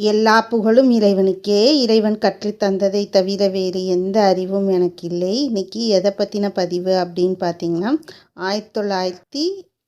எல்லா புகழும் இறைவனுக்கே. இறைவன் கற்றுத்தந்ததை தவிர வேறு எந்த அறிவும் எனக்கு இல்லை இன்னைக்கு எதை பற்றின பதிவு அப்படின்னு பார்த்தீங்கன்னா ஆயிரத்தி தொள்ளாயிரத்தி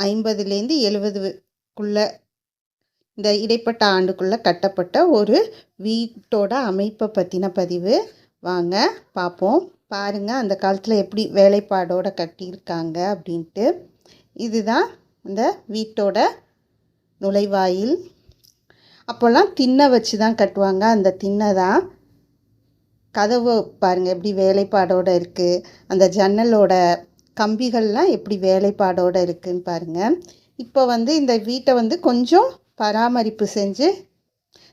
ஐம்பதுலேருந்து எழுபதுக்குள்ளே இந்த இடைப்பட்ட ஆண்டுக்குள்ளே கட்டப்பட்ட ஒரு வீட்டோட அமைப்பை பற்றின பதிவு. வாங்க பார்ப்போம். பாருங்கள் அந்த காலத்தில் எப்படி வேலைப்பாடோடு கட்டியிருக்காங்க அப்படின்ட்டு. இதுதான் இந்த வீட்டோட நுழைவாயில். அப்போல்லாம் திண்ணை வச்சு தான் கட்டுவாங்க. அந்த திண்ணை தான் கதவு பாருங்கள் எப்படி வேலைப்பாடோடு இருக்குது அந்த ஜன்னலோட கம்பிகள்லாம் எப்படி வேலைப்பாடோடு இருக்குதுன்னு பாருங்கள் இப்போ வந்து இந்த வீட்டை வந்து கொஞ்சம் பராமரிப்பு செஞ்சு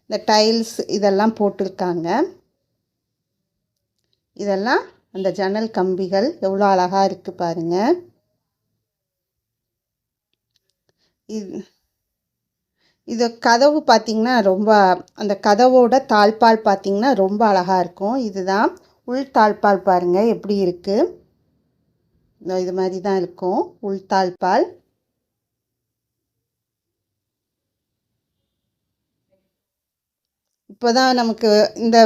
இந்த டைல்ஸ் இதெல்லாம் போட்டிருக்காங்க. இதெல்லாம் அந்த ஜன்னல் கம்பிகள் எவ்வளோ அழகாக இருக்குது பாருங்கள் இது இது கதவு பார்த்திங்கன்னா ரொம்ப அந்த கதவோட தாழ்பால் பார்த்திங்கன்னா ரொம்ப அழகாக இருக்கும். இதுதான் உள் தாழ்பால் பாருங்கள் எப்படி இருக்குது இது மாதிரி தான் இருக்கும் உள் தாழ்பால். இப்போ தான் நமக்கு இந்த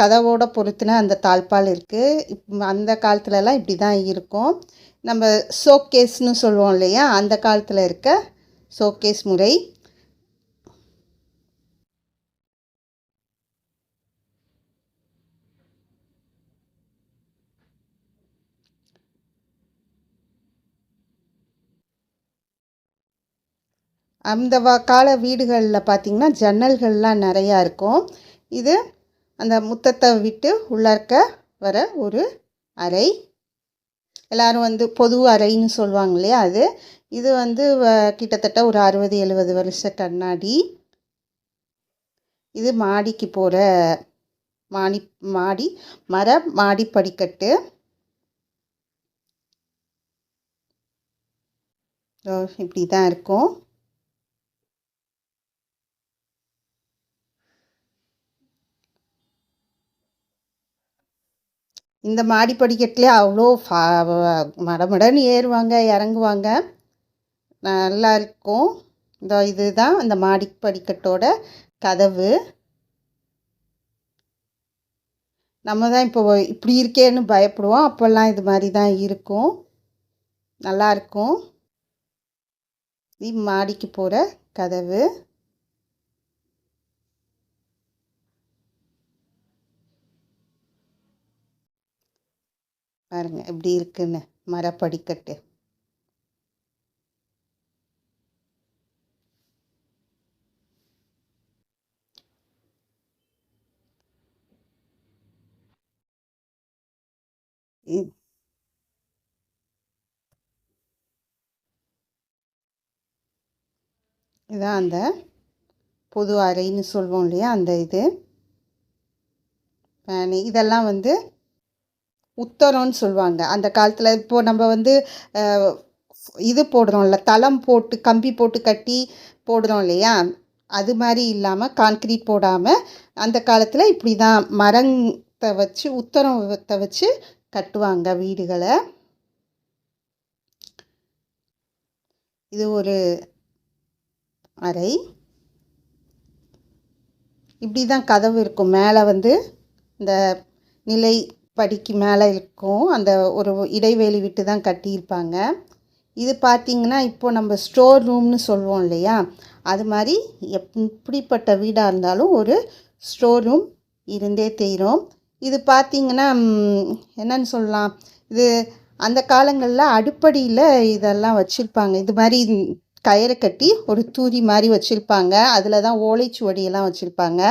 கதவோட பொறுத்தின அந்த தாழ்பால் இருக்குது இப் அந்த காலத்துலலாம் இப்படி தான் இருக்கும். நம்ம ஷோகேஸ்னு சொல்லுவோம் இல்லையா? அந்த காலத்தில் இருக்க ஷோகேஸ் முறை. அந்த வ கால வீடுகளில் பார்த்திங்கன்னா ஜன்னல்கள்லாம் நிறையா இருக்கும். இது அந்த முத்தத்தை விட்டு உள்ளார்க்க வர ஒரு அறை. எல்லோரும் வந்து பொது அறைன்னு சொல்லுவாங்க இல்லையா அது? இது வந்து கிட்டத்தட்ட ஒரு அறுபது எழுபது வருஷ கண்ணாடி. இது மாடிக்கு போகிற மாடி மாடி மர மாடி படிக்கட்டு இப்படி தான் இருக்கும். இந்த மாடி படிக்கட்டிலே அவ்வளோ ஃபா மடமடன்னு ஏறுவாங்க இறங்குவாங்க. நல்லா இருக்கும். இந்த இதுதான் அந்த மாடி படிக்கட்டோட கதவு. நம்ம தான் இப்போ இப்படி இருக்கேன்னு பயப்படுவோம். அப்போல்லாம் இது மாதிரி தான் இருக்கும். நல்லாயிருக்கும் மாடிக்கு போகிற கதவு. பாருங்க எப்படி இருக்குன்னு. மரப்படிக்கட்டு. இதான் அந்த பொது அறைன்னு சொல்லுவோம் இல்லையா? அந்த இது. இதெல்லாம் வந்து உத்தரம்னு சொல்லுவாங்க அந்த காலத்தில் இப்போது நம்ம வந்து இது போடுறோம்ல தளம் போட்டு கம்பி போட்டு கட்டி போடுறோம் இல்லையா? அது மாதிரி இல்லாமல் கான்க்ரீட் போடாமல் அந்த காலத்தில் இப்படி தான் மரத்தை வச்சு உத்தரத்தை வச்சு கட்டுவாங்க வீடுகளை. இது ஒரு அறை. இப்படி தான் கதவு இருக்கும். மேலே வந்து இந்த நிலை படிக்கு மேலே இருக்கும். அந்த ஒரு இடைவெளி விட்டு தான் கட்டியிருப்பாங்க. இது பார்த்திங்கன்னா இப்போது நம்ம ஸ்டோர் ரூம்னு சொல்லுவோம் இல்லையா? அது மாதிரி எப் இப்படிப்பட்ட வீடாக இருந்தாலும் ஒரு ஸ்டோர் ரூம் இருந்தே தீரும் இது பார்த்திங்கன்னா என்னன்னு சொல்லலாம். இது அந்த காலங்களில் அடுப்படியில் இதெல்லாம் வச்சுருப்பாங்க. இது மாதிரி கயிறை கட்டி ஒரு தூரி மாதிரி வச்சுருப்பாங்க. அதில் தான் ஓலைச்சுவடியெல்லாம் வச்சுருப்பாங்க.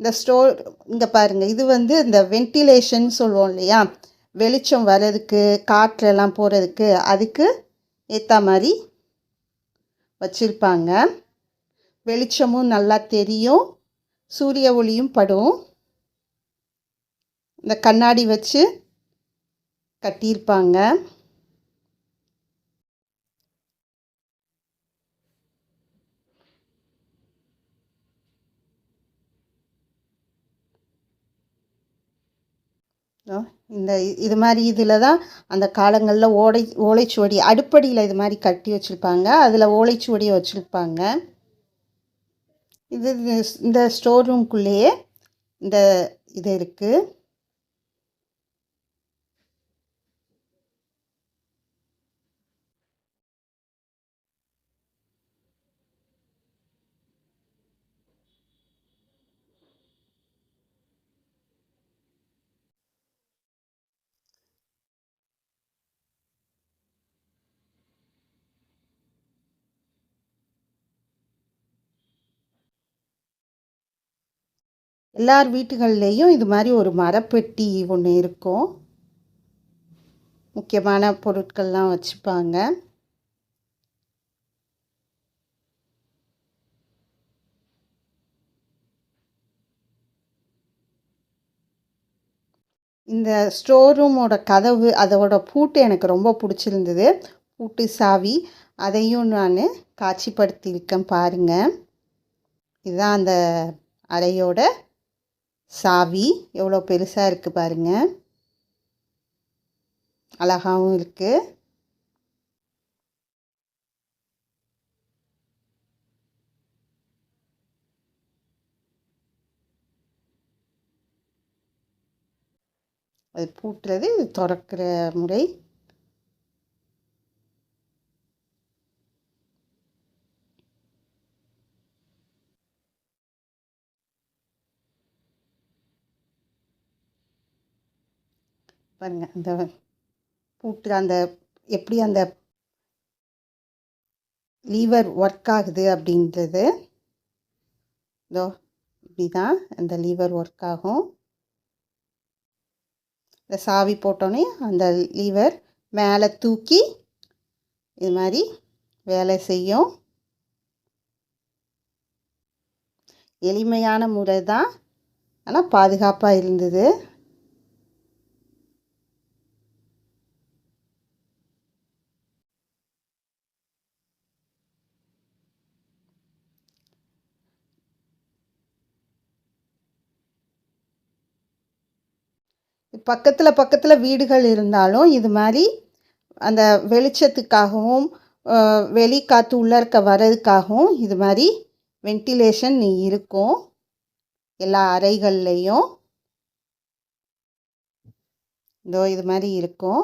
இந்த ஸ்டோர் இங்கே பாருங்கள் இது வந்து இந்த வென்டிலேஷன் சொல்லுவோம் இல்லையா? வெளிச்சம் வர்றதுக்கு காற்றெல்லாம் போகிறதுக்கு அதுக்கு ஏற்ற மாதிரி வச்சுருப்பாங்க. வெளிச்சமும் நல்லா தெரியும் சூரிய ஒளியும் படும். இந்த கண்ணாடி வச்சு கட்டியிருப்பாங்க. இந்த இது மாதிரி இதில் தான் அந்த காலங்களில் ஓலை ஓலைச்சுவடி அடுப்படியில் இது மாதிரி கட்டி வச்சுருப்பாங்க. அதில் ஓலைச்சுவடியை வச்சுருப்பாங்க. இது இந்த ஸ்டோர் ரூம்குள்ளேயே இந்த இது இருக்குது எல்லார் வீட்டுகள்லேயும் இது மாதிரி ஒரு மரப்பெட்டி ஒன்று இருக்கும். முக்கியமான பொருட்கள்லாம் வச்சுப்பாங்க. இந்த ஸ்டோர் ரூமோட கதவு அதோட பூட்டு எனக்கு ரொம்ப பிடிச்சிருந்தது. பூட்டு சாவி அதையும் நான் காட்சிப்படுத்தியிருக்கேன் பாருங்கள் இதுதான் அந்த அறையோட சாவி எவ்வளோ பெருசாக இருக்குது பாருங்கள் அழகாகவும் இருக்குது அது பூட்டுறது இது திறக்கிற முறை. பாருங்க அந்த பூட்டு அந்த எப்படி அந்த லீவர் ஒர்க் ஆகுது அப்படின்றது. இதோ இப்படி தான் அந்த லீவர் ஒர்க் ஆகும். இந்த சாவி போட்டோன்னே அந்த லீவர் மேலே தூக்கி இது மாதிரி வேலை செய்யும். எளிமையான முறை தான் ஆனால் பாதுகாப்பாக இருந்தது. பக்கத்தில் பக்கத்தில் வீடுகள் இருந்தாலும் இது மாதிரி அந்த வெளிச்சத்துக்காகவும் வெளி காற்று உள்ளே இருக்க வர்றதுக்காகவும் இது மாதிரி வென்டிலேஷன் இருக்கும். எல்லா அறைகள்லேயும். இதோ இது மாதிரி இருக்கும்.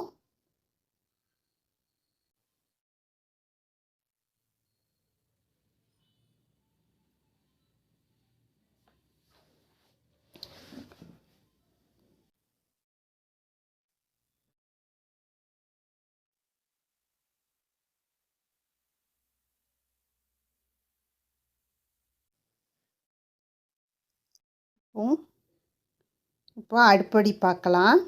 இப்போ அடுப்படி பார்க்கலாம்.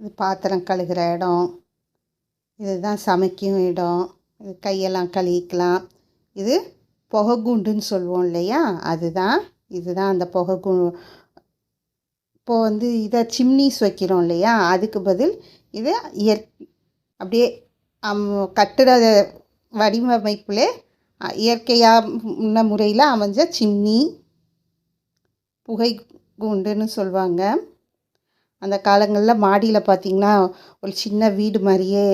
இது பாத்திரம் கழுகிற இடம். இதுதான் சமைக்கும் இடம். இது கையெல்லாம் கழுவிக்கலாம். இது புகை குண்டுன்னு சொல்லுவோம் இல்லையா? அதுதான் இதுதான் அந்த புகை கு இப்போது வந்து இதை சிம்னிஸ் வைக்கிறோம் இல்லையா? அதுக்கு பதில் இது இயற் அப்படியே கட்டிட வடிவமைப்பில் இயற்கையான முறையில் அமைஞ்ச சிம்னி புகை குண்டுன்னு சொல்லுவாங்க அந்த காலங்களில் மாடியில் பார்த்திங்கன்னா ஒரு சின்ன வீடு மாதிரியே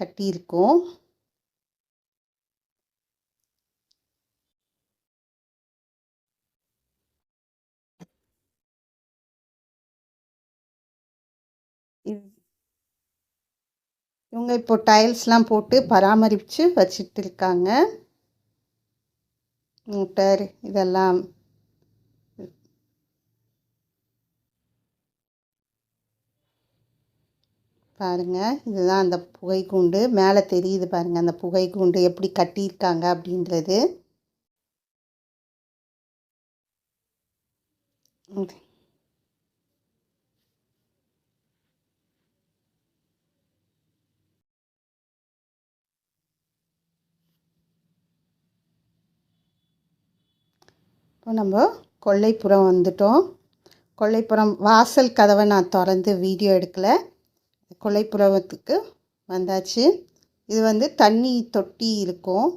கட்டியிருக்கும். இவங்க இப்போ டைல்ஸ்லாம் போட்டு பராமரித்து வச்சுட்டு இருக்காங்க மூட்டர் இதெல்லாம். பாருங்கள் இதுதான் அந்த புகை கூண்டு. மேலே தெரியுது பாருங்கள் அந்த புகை கூண்டு எப்படி கட்டியிருக்காங்க அப்படின்றது. இப்போ நம்ம கொல்லைப்புறம் வந்துட்டோம். கொல்லைப்புறம் வாசல் கதவை நான் திறந்து வீடியோ எடுக்கலை. கொல்லைப்புறத்துக்கு வந்தாச்சு. இது வந்து தண்ணி தொட்டி இருக்கும்.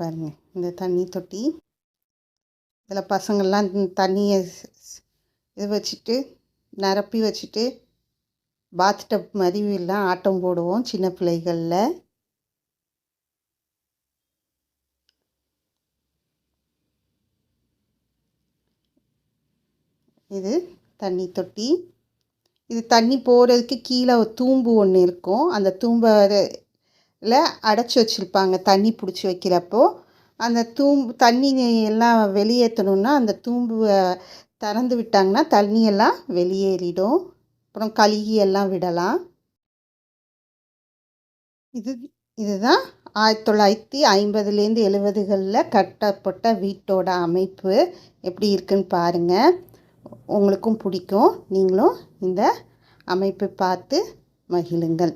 பாருங்க இந்த தண்ணி தொட்டி. இதில் பசங்கள்லாம் தண்ணியை இது வச்சுட்டு நிரப்பி வச்சுட்டு பாத் டப் மாதிரி எல்லாம் ஆட்டம் போடுவோம் சின்ன பிள்ளைகளில். இது தண்ணி தொட்டி. இது தண்ணி போகிறதுக்கு கீழே தூம்பு ஒன்று இருக்கும். அந்த தூம்பில் அடைச்சி வச்சுருப்பாங்க தண்ணி பிடிச்சி வைக்கிறப்போ. அந்த தூம்பு தண்ணி எல்லாம் வெளியேற்றணுன்னா அந்த தூம்பை திறந்து விட்டாங்கன்னா தண்ணியெல்லாம் வெளியேறிடும். அப்புறம் கழுகி எல்லாம் விடலாம். இது இதுதான் ஆயிரத்தி தொள்ளாயிரத்தி ஐம்பதுலேருந்து எழுபதுகளில் கட்டப்பட்ட வீட்டோட அமைப்பு எப்படி இருக்குன்னு பாருங்கள் உங்களுக்கும் பிடிக்கும். நீங்களும் இந்த அமைப்பை பார்த்து மகிழுங்கள்.